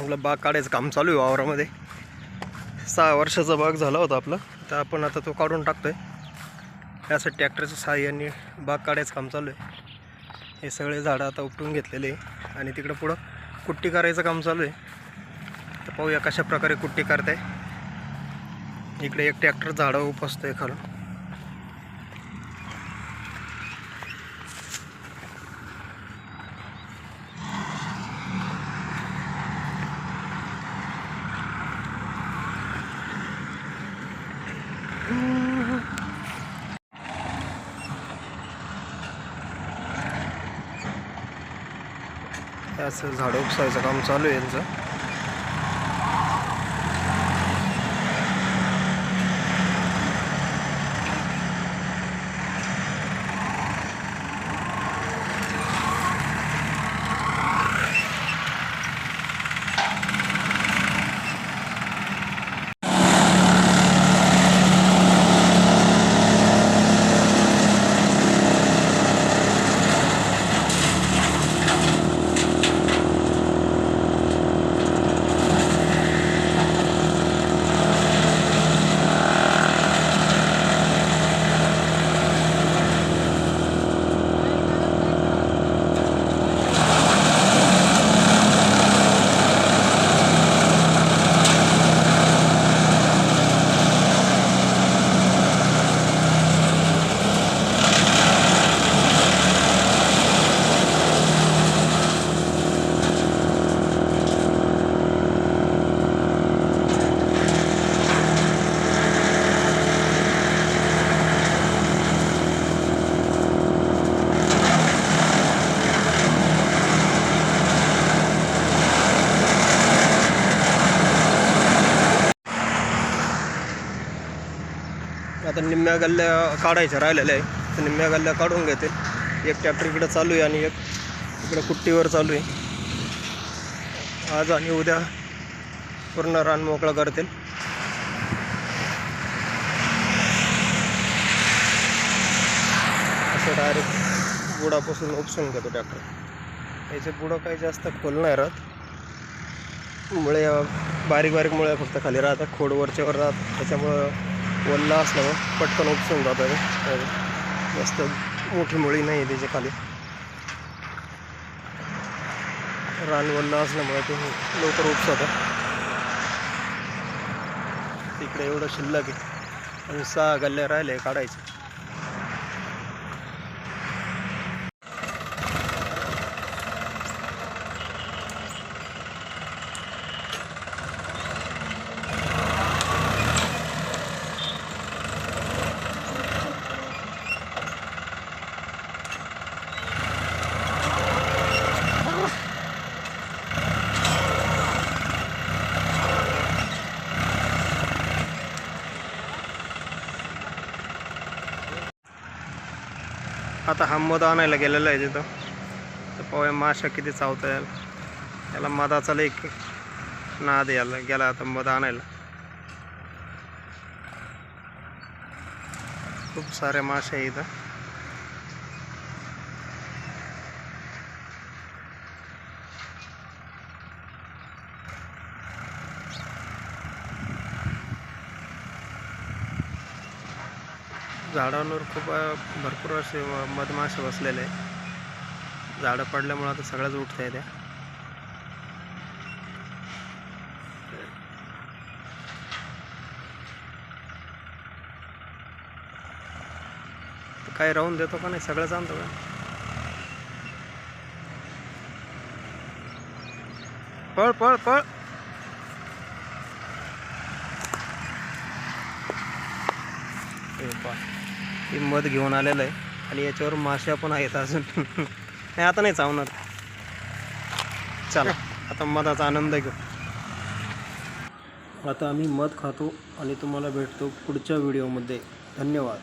आपलं बाग काढायचं काम चालू आहे वावरामध्ये. सहा वर्षाचा बाग झाला होता आपला. तर आपण आता तो काढून टाकतो आहे यासाठी ट्रॅक्टरच्या सहाय्याने बाग काढायचं काम चालू आहे. हे सगळे झाडं आता उपटून घेतलेले आहे. आणि तिकडं पुढं कुट्टी करायचं काम चालू आहे. तर पाहूया कशा प्रकारे कुट्टी करताय. इकडे एक ट्रॅक्टर झाडं उपसतो आहे खालून. असं झाडं उपसायचं काम चालू आहे यांचं. आता निम्म्या गल्ल्या काढायच्या राहिलेल्या आहे. तर निम्म्या गल्ल्या काढून घेतील एक ट्रॅक्टर इकडं चालू आहे आणि एक इकडं कुट्टीवर चालू आहे. आज आणि उद्या पूर्ण रान मोकळं करतील. असं डायरेक्ट बुडापासून उपसून घेतो ट्रॅक्टर याचे बुडं काही जास्त खोल नाही राहत. मुळे बारीक बारीक मुळे फक्त खाली राहतात. खोड वरच्यावर राहतात. त्याच्यामुळं वल्ला असल्यामुळं पटकन उपसून जातं ते. जास्त मोठी मुळी नाही आहे त्याच्याखाली. रान वल्ला असल्यामुळे ते लवकर उपसतं तिकडे एवढं शिल्लक आहे. आणि सहा गल्ल्या राहिले काढायचे आता हा मध आणायला गेलेला आहे तिथं तर पाहूया माशा किती चावता याला. याला मधाचा लई नाद याला. गेला आता मध आणायला. खूप साऱ्या माशा आहे इथं. झाडांवर खूप भरपूर असे मधमाशे बसलेले झाडं पडल्यामुळं आता सगळ्याच उठता येत्या काही राहून देतो का नाही सगळंच आणतो का? पळ पळ पळ! हे पहा. हे मध घेऊन आलेलं आहे. आणि याच्यावर माश्या पण आहेत अजून. नाही आता नाही चावणार. चला आता मधाचा आनंद घेऊ. आता आम्ही मध खातो आणि तुम्हाला भेटतो पुढच्या व्हिडिओमध्ये. धन्यवाद.